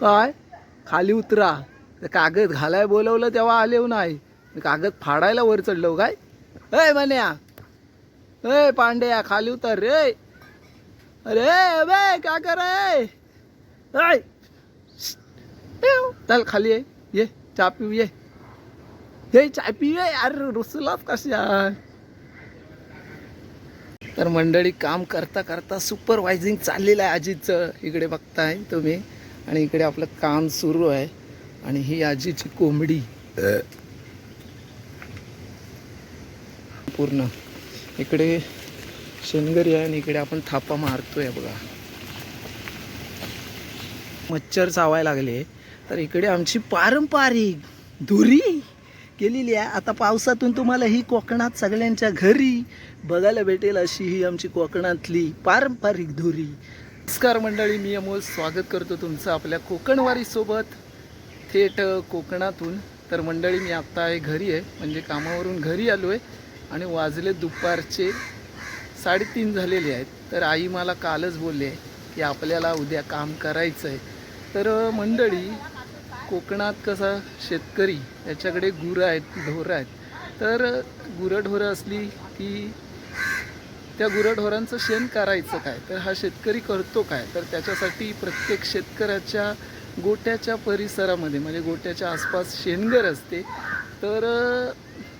काय? खाली उतरा. कागद घालाय बोलवलं तेव्हा आले नाही. कागद फाडायला वर चढलो काय? अय म्हण्या अय पांड्या खाली उतर रे. अरे अबे काय करे? चल खाली ये. ये चहा पिऊ ये. हे चाय पिऊ ये. अरे रुसलाच कशा तर मंडळी काम करता करता सुपरवायझिंग चाललेलं आहे अजितचं इकडे बघताय तुम्ही. आणि इकडे आपलं काम सुरू आहे. आणि ही आजीची कोंबडी. पूर्ण. इकडे शेनगरी आहे आणि इकडे आपण थापा मारतोय बघा. मच्छर चावायला लागले. तर इकडे आमची पारंपरिक धुरी केलेली आहे. आता पावसातून तुम्हाला ही कोकणात सगळ्यांच्या घरी बघायला भेटेल अशी ही आमची कोकणातली पारंपरिक धुरी. नमस्कार मंडळी मी अमोल. स्वागत करतो तुमचं आपल्या कोकणवारीसोबत थेट कोकणातून. तर मंडळी मी आत्ता आहे घरी आहे म्हणजे कामावरून घरी आलो आहे आणि वाजले दुपारचे साडेतीन झालेले आहेत. तर आई मला कालच बोलली आहे की आपल्याला उद्या काम करायचं आहे तर मंडळी कोकणात कसा शेतकरी याच्याकडे गुरं आहेत ढोरं आहेत. तर गुरंढोरं असली की त्या गुरंढोरांचं शेण करायचं काय? तर हा शेतकरी करतो काय? तर त्याच्यासाठी प्रत्येक शेतकऱ्याच्या गोट्याच्या परिसरामध्ये म्हणजे गोट्याच्या आसपास शेणगर असते तर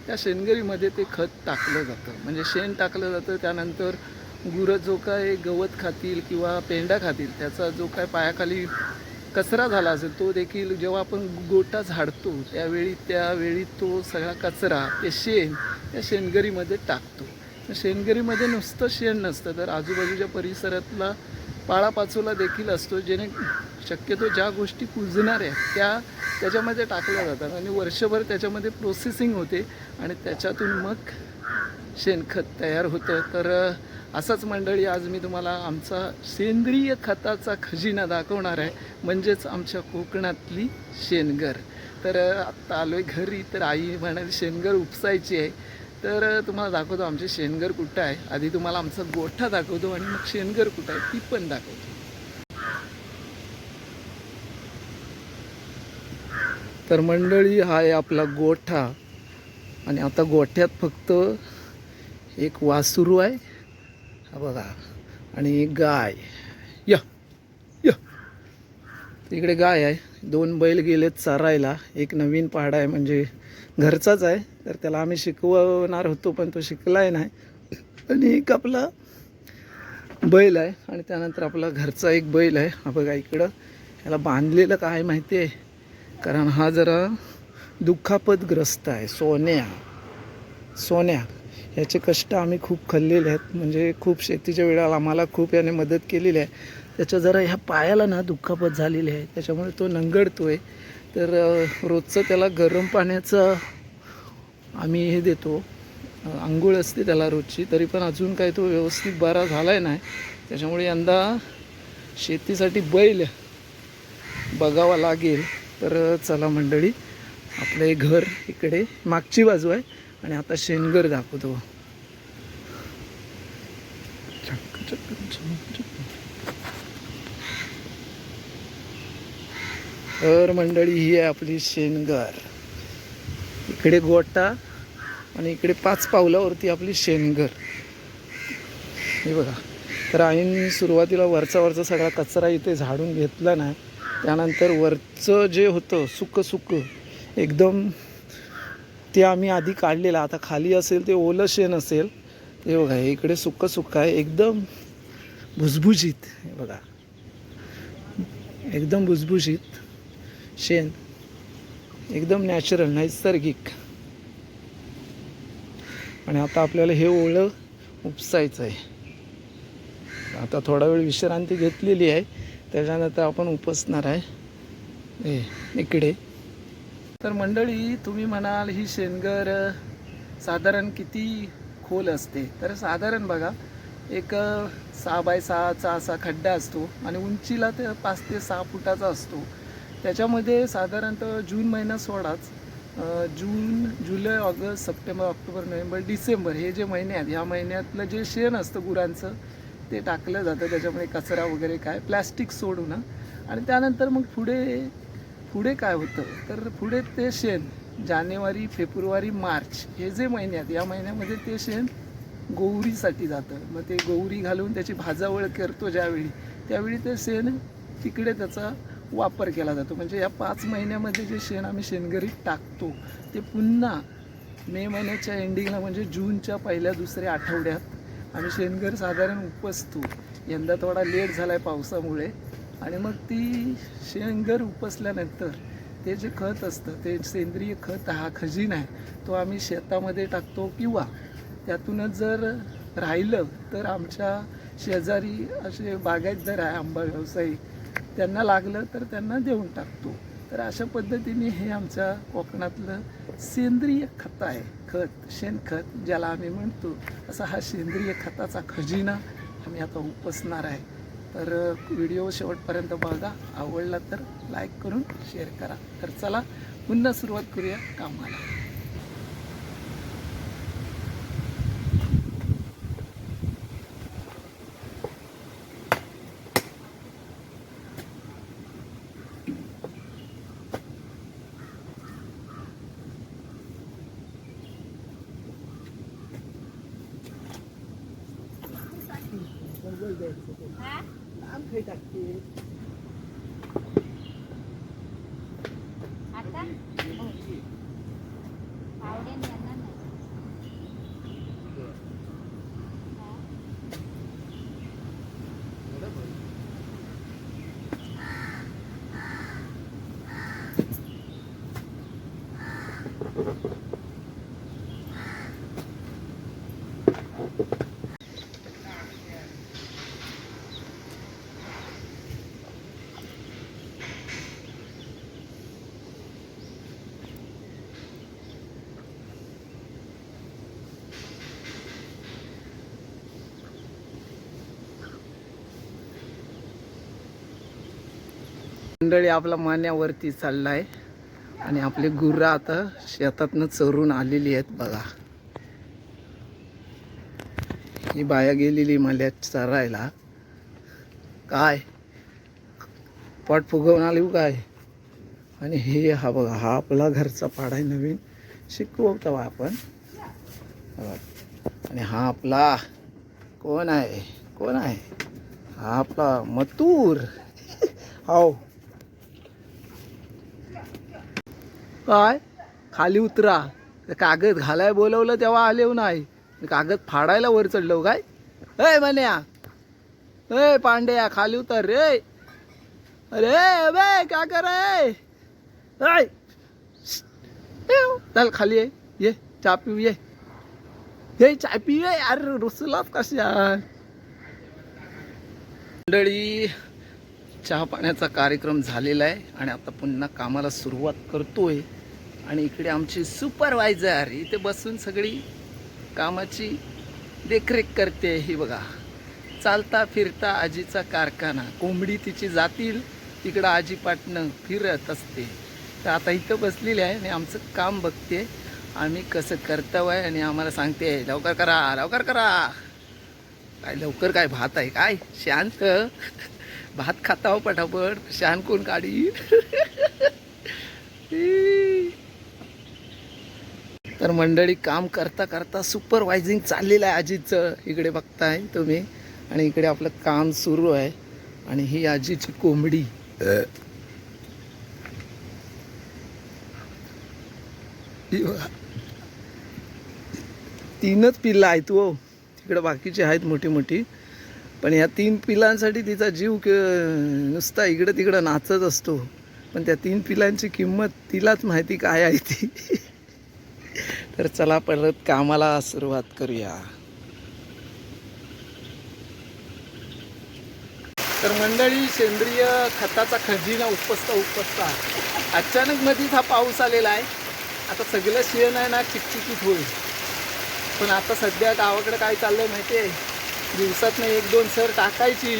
त्या शेणगरीमध्ये ते खत टाकलं जातं. म्हणजे शेण टाकलं जातं त्यानंतर गुरं जो काय गवत खातील किंवा पेंडा खातील त्याचा जो काय पायाखाली कचरा झाला असेल तो देखील जेव्हा आपण गोटा झाडतो त्यावेळी त्यावेळी तो सगळा कचरा ते शेण त्या शेणगरीमध्ये टाकतो. शेणगरीमध्ये नुसतं शेण नसतं तर आजूबाजूच्या परिसरातला पाळापाचोला देखील असतो जेणे शक्यतो ज्या गोष्टी कुजणार आहेत त्या त्याच्यामध्ये टाकल्या जातात. आणि वर्षभर त्याच्यामध्ये प्रोसेसिंग होते आणि त्याच्यातून मग शेणखत तयार होतं. तर असाच मंडळी आज मी तुम्हाला आमचा सेंद्रिय खताचा खजिना दाखवणार आहे म्हणजेच आमच्या कोकणातली शेणगर तर आत्ता आलो आहे घरी तर आई म्हणाली शेणगर उपसायची आहे. तर तुम्हाला दाखवतो आमचे शेणघर कुठं आहे. आधी तुम्हाला आमचा गोठा दाखवतो आणि मग शेणघर कुठं आहे ती पण दाखवतो. तर मंडळी हा आहे आपला गोठा. आणि आता गोठ्यात फक्त एक वासुरू आहे. हा बघा. आणि गाय. य य. इकडे गाय आहे. दोन बैल गेलेत चारायला. एक नवीन पाडा आहे म्हणजे घरचाच आहे तर त्याला आम्ही शिकवणार होतो पण तो शिकलाय नाही. आणि एक आपला बैल आहे आणि त्यानंतर आपला घरचा एक बैल आहे. हा बघा इकडं ह्याला बांधलेलं काय माहिती आहे? कारण हा जरा दुःखापदग्रस्त आहे सोन्या. सोन्या. याचे कष्ट आम्ही खूप खाल्लेले आहेत. म्हणजे खूप शेतीच्या वेळेला आम्हाला खूप याने मदत केलेली आहे. त्याच्या जरा ह्या पायाला ना दुखापत झालेली आहे. त्याच्यामुळे तो नंगडतो आहे तर रोजचं त्याला गरम पाण्याचं आम्ही हे देतो. आंघोळ असते त्याला रोजची तरी पण अजून काय तो व्यवस्थित बरा झाला आहे नाही. त्याच्यामुळे यंदा शेतीसाठी बैल बघावा लागेल. तर चला मंडळी आपलं हे घर इकडे मागची बाजू आहे. आणि आता शेणघर दाखवतो. तर मंडळी ही आहे आपली शेणगर इकडे गोटा आणि इकडे पाच पावलावरती आपली शेणगर हे बघा. तर आईने सुरुवातीला वरचा वरचा सगळा कचरा इथे झाडून घेतला नाही त्यानंतर वरचं जे होतं सुकं सुकं एकदम ते आम्ही आधी काढलेलं. आता खाली असेल ते ओलं शेण असेल. ते बघा इकडे सुकं सुकं आहे. एकदम भुसभुशीत. हे बघा. एकदम भुसभुशीत. शेण. एकदम नॅचरल नैसर्गिक. आणि आता आपल्याला हे ओळं उपसायचं आहे. आता थोडा वेळ विश्रांती घेतलेली आहे. त्याच्यानंतर आपण उपसणार आहे. हे इकडे. तर मंडळी तुम्ही म्हणाल ही शेणगर साधारण किती खोल असते? तर साधारण बघा एक सहा बाय सहाचा असा खड्डा असतो आणि उंचीला ते पाच ते सहा फुटाचा असतो. त्याच्यामध्ये साधारणतः जून महिना सोडाच June July August September October November December हे जे महिने आहेत ह्या महिन्यातलं जे शेण असतं गुरांचं ते टाकलं जातं. त्याच्यामध्ये कचरा वगैरे काय प्लॅस्टिक सोडून आणि त्यानंतर मग पुढे पुढे काय होतं? तर पुढे ते शेण जानेवारी फेब्रुवारी मार्च हे जे महिन्यात या महिन्यामध्ये ते शेण गौरीसाठी जातं. मग ते गौरी घालून त्याची भाजावळ करतो ज्यावेळी त्यावेळी ते शेण तिकडे त्याचा वापर केला जातो. म्हणजे या पाच महिन्यामध्ये जे शेण आम्ही शेणगरीत टाकतो ते पुन्हा मे महिन्याच्या एंडिंगला म्हणजे जूनच्या पहिल्या दुसऱ्या आठवड्यात आम्ही शेणघर साधारण उपसतो. यंदा थोडा लेट झाला आहे पावसामुळे. आणि मग ती शेणघर उपसल्यानंतर ते जे खत असतं ते सेंद्रिय खत हा खजिना आहे तो आम्ही शेतामध्ये टाकतो किंवा त्यातूनच जर राहिलं तर आमच्या शेजारी असे बागायतदार आहे आंबा व्यावसायिक त्यांना लागलं तर त्यांना देऊन टाकतो. तर अशा पद्धतीने हे आमच्या कोकणातलं सेंद्रिय खत आहे. खत शेणखत ज्याला आम्ही म्हणतो असा हा सेंद्रिय खताचा खजिना आम्ही आता उपसणार आहे. तर व्हिडिओ शेवटपर्यंत बघा. आवडला तर लाईक करून शेअर करा. तर चला पुन्हा सुरुवात करूया कामाला. आता मंडळी आपला मान्यावरती चाललाय. आणि आपले गुरं आता शेतातनं चरून आलेली आहेत बघा. ही बाया गेलेली मल्यात चरायला. काय? पाट फुगवून आली हो काय? आणि हे हा बघा हा आपला घरचा पाडा आहे नवीन. शिकवतो आपण. आणि हा आपला कोण आहे? कोण आहे? हा आपला मथुर. हो काय खाली उतरा. कागद घालाय बोलवलं तेव्हा आले नाही. कागद फाडायला वर चढलो काय? अय मन्या. अय पांड्या खाली उतर रे. अरे अबे का कर अय चल खाली ये. ये चहा पिऊ ये. हे चाय पिऊ ये यार रुसलात कशा मंडळी चहा पाण्याचा कार्यक्रम झालेला आहे आणि आता पुन्हा कामाला सुरुवात करतोय. आणि इकडे आमची सुपरवायझर इथे बसून सगळी कामाची देखरेख करते ही बघा. चालता फिरता आजीचा कारखाना कोंबडी तिची जातील तिकडं आजी पाटणं फिरत असते. तर आता इथं बसलेली आहे आणि आमचं काम बघते. आम्ही कसं कर्तव्य आहे आणि आम्हाला सांगते लवकर करा लवकर करा. काय लवकर काय भात आहे काय? शांत. भात खाता हो पटापट. शान कोण काढी तर मंडळी काम करता करता सुपरवायझिंग चाललेलं आहे आजीचं. इकडे बघताय तुम्ही. आणि इकडे आपलं काम सुरू आहे. आणि ही आजीची कोंबडी. ही. तीनच पिल्लं आहेत हो. तिकडे बाकीची आहेत मोठी मोठी. पण ह्या तीन पिलांसाठी तिचा जीव क नुसता इकडं तिकडं नाचत असतो. पण त्या तीन पिलांची किंमत तिलाच माहिती काय आहे ती. तर चला परत कामाला सुरुवात करूया. तर मंडळी सेंद्रिय खताचा खजिना उपसता उपसता अचानक मध्येच हा पाऊस आलेला आहे. आता सगळं शेण आहे ना चिकचिकीत होईल. पण आता सध्या गावाकडे काय चाललंय माहिती आहे दिवसातनं एक दोन सर टाकायची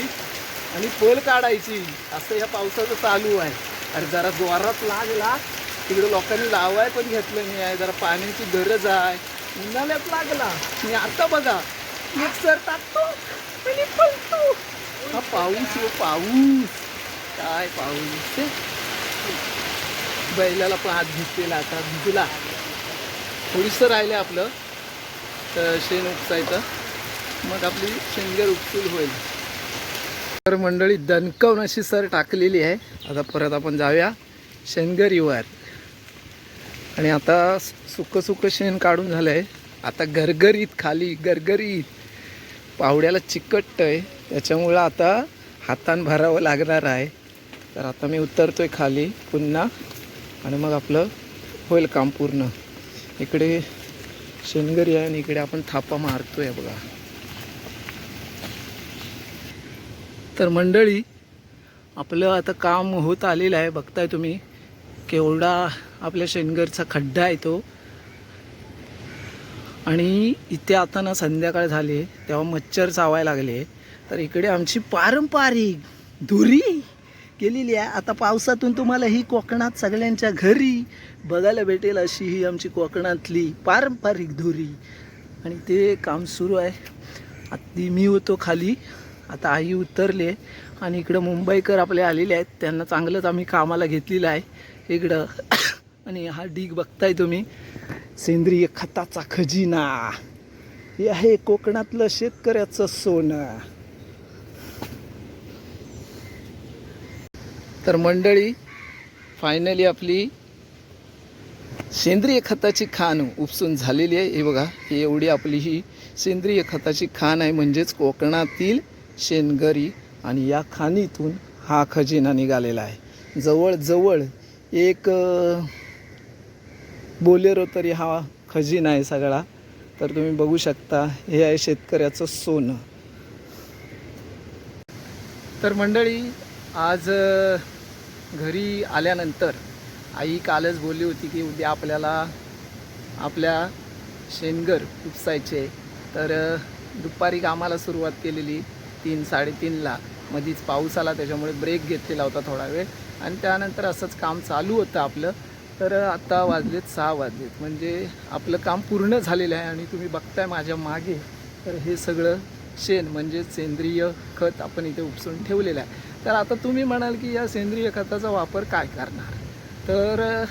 आणि पल काढायची. असं या पावसाचं चालू आहे. अरे जरा जोरात लागला. तिकडे लोकांनी लावाय पण घेतलं नाही आहे. जरा पाण्याची गरज आहे. उन्हाळ्यात लागला. आणि आता बघा एक सर टाकतो आणि पळतो. हा पाऊस हो पाऊस. काय पाऊस बैलाला पण हात भिजलेला आता भिजला थोडीसं राहिलं आपलं तर शेण उपसायचं. मग आपली शेंगर उपसूल होईल. तर मंडळी दणकवून अशी सर टाकलेली आहे. आता परत आपण जाऊया. शेणगरीवर आणि आता सुकं सुकं शेण काढून झालं आहे आता गरगरीत खाली गरगरीत पावड्याला चिकट आहे त्याच्यामुळं आता हातान भरावं लागणार आहे. तर आता मी उतरतो आहे खाली पुन्हा. आणि मग आपलं होईल काम पूर्ण. इकडे शेणगरी आहे आणि इकडे आपण थापा मारतो आहे बघा. तर मंडळी आपलं आता काम होत आलेलं आहे. बघताय तुम्ही केवढा आपल्या शेणगरचा खड्डा आहे तो. आणि इथे आता ना संध्याकाळ झाली तेव्हा मच्छर चावायला लागले तर इकडे आमची पारंपरिक धुरी केलेली आहे. आता पावसातून तुम्हाला ही कोकणात सगळ्यांच्या घरी बघायला भेटेल अशी ही आमची कोकणातली पारंपरिक धुरी. आणि ते काम सुरू आहे. आत्ती मी होतो खाली आता आई उतरले आणि इकडं मुंबईकर आपले आलेले आहेत. त्यांना चांगलंच आम्ही कामाला घेतलेलं आहे. इकडं आणि हा ढीग बघताय तुम्ही. सेंद्रिय खताचा खजिना. हे आहे कोकणातलं शेतकऱ्याचं सोनं. तर मंडळी फायनली आपली सेंद्रिय खताची खाण उपसून झालेली आहे. हे बघा ही एवढी आपली ही सेंद्रिय खताची खाण आहे. म्हणजेच कोकणातील शेणगरी आणि या खाणीतून हा खजिना निघालेला आहे. जवळजवळ एक बोलेरो तरी हा खजिना आहे सगळा. तर तुम्ही बघू शकता हे आहे शेतकऱ्याचं सोनं. तर मंडळी आज घरी आल्यानंतर आई कालच बोलली होती की उद्या आपल्याला आपल्या शेनगर उपसायचे तर दुपारी कामाला सुरुवात केलेली तीन साडेतीनला मधीच पाऊस आला त्याच्यामुळे ब्रेक घेतलेला होता थोडा वेळ. आणि त्यानंतर असंच काम चालू होतं आपलं. तर आता वाजलेत सहा वाजलेत. म्हणजे आपलं काम पूर्ण झालेलं आहे आणि तुम्ही बघताय माझ्या मागे. तर हे सगळं शेण म्हणजे सेंद्रिय खत आपण इथे उपसून ठेवलेलं आहे. तर आता तुम्ही म्हणाल की या सेंद्रिय खताचा वापर काय करणार? तर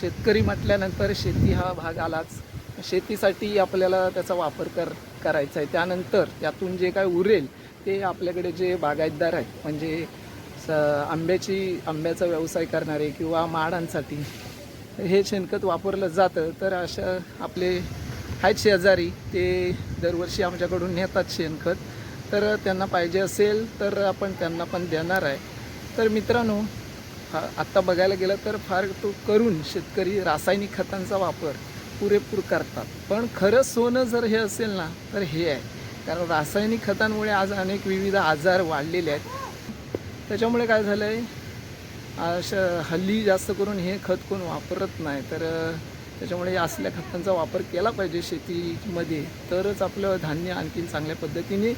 शेतकरी म्हटल्यानंतर शेती हा भाग आलाच. शेतीसाठी आपल्याला त्याचा वापर कर करायचा आहे. त्यानंतर त्यातून जे काय उरेल ते आपल्याकडे जे बागायतदार आहेत म्हणजे स आंब्याची आंब्याचा व्यवसाय करणारे किंवा माडांसाठी हे शेणखत वापरलं जातं तर अशा आपले आहेत शेजारी ते दरवर्षी आमच्याकडून नेतात शेणखत. तर त्यांना पाहिजे असेल तर आपण त्यांना पण देणार आहे. तर मित्रांनो हा आत्ता बघायला गेलं तर फार तो करून शेतकरी रासायनिक खतांचा वापर पुरेपूर करतात. पण खरं सोनं जर हे असेल ना तर हे आहे. कारण रासायनिक खतांमुळे आज अनेक विविध आजार वाढलेले आहेत. त्याच्यामुळे काय झालं आहे अशा हल्ली जास्त करून हे खत कोण वापरत नाही. तर त्याच्यामुळे या असल्या खतांचा वापर केला पाहिजे शेतीमध्ये. तरच आपलं धान्य आणखीन चांगल्या पद्धतीने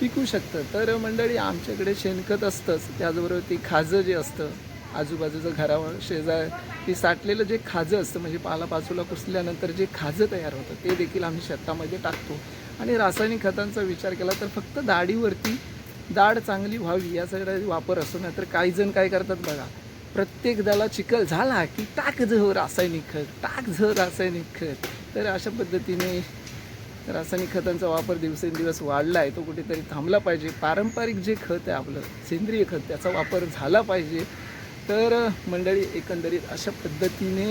पिकू शकतं. तर मंडळी आमच्याकडे शेणखत असतंच. त्याचबरोबर ते खाजं जे असतं आजूबाजूचं घरावर शेजार ते साठलेलं जे खाजं असतं म्हणजे पालापाचूला कुसल्यानंतर जे खाजं तयार होतं ते देखील आम्ही शेतामध्ये टाकतो. आणि रासायनिक खतांचा विचार केला तर फक्त दाढीवरती दाढ चांगली व्हावी यासाठी वापर असतो नाही तर काही जण काय करतात बघा प्रत्येक दाला चिखल झाला की टाक झ रासायनिक खत टाक झ रासायनिक खत. तर अशा पद्धतीने रासायनिक खतांचा वापर दिवसेंदिवस वाढला आहे तो कुठेतरी थांबला पाहिजे. पारंपरिक जे खत आहे आपलं सेंद्रिय खत त्याचा वापर झाला पाहिजे. तर मंडळी एकंदरीत अशा पद्धतीने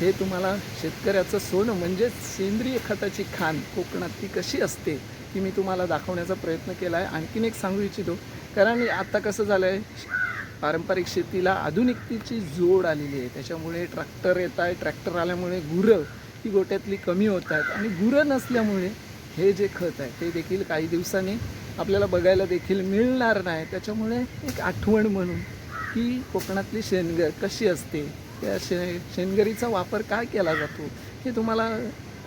हे तुम्हाला शेतकऱ्याचं सोनं म्हणजेच सेंद्रिय खताची खाण कोकणात ती कशी असते ती मी तुम्हाला दाखवण्याचा प्रयत्न केला आहे आणखीन एक सांगू इच्छितो. कारण आता कसं झालं आहे पारंपरिक शेतीला आधुनिकतेची जोड आलेली आहे. त्याच्यामुळे ट्रॅक्टर येत आहे ट्रॅक्टर आल्यामुळे गुरं ही गोट्यातली कमी होत आहेत. आणि गुरं नसल्यामुळे हे जे खत आहे ते देखील काही दिवसांनी आपल्याला बघायला देखील मिळणार नाही. त्याच्यामुळे एक आठवण म्हणून की कोकणातली शेणगर कशी असते त्या शे शेणगरीचा वापर काय केला जातो हे तुम्हाला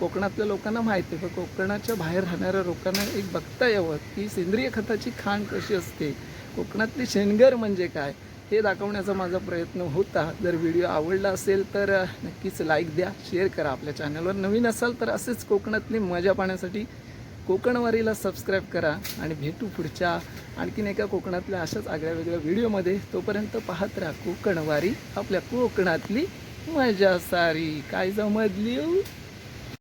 कोकणातल्या लोकांना माहिती आहे. पण कोकणाच्या बाहेर राहणाऱ्या लोकांना एक बघता यावं की सेंद्रिय खताची खाण कशी असते. कोकणातली शेणगर म्हणजे काय? हे दाखवण्याचा माझा प्रयत्न होता. जर व्हिडिओ आवडला असेल तर नक्कीच लाईक द्या शेअर करा. आपल्या चॅनलवर नवीन असाल तर असेच कोकणातली मजा पाहण्यासाठी कोकणवारीला सबस्क्राईब करा आणि भेटू पुढच्या आणखीन एका कोकणातल्या अशाच आगळ्या वेगळ्या व्हिडिओमध्ये तोपर्यंत पाहत राहा कोकणवारी आपल्या कोकणातली मजा सारी. काय समजली हो?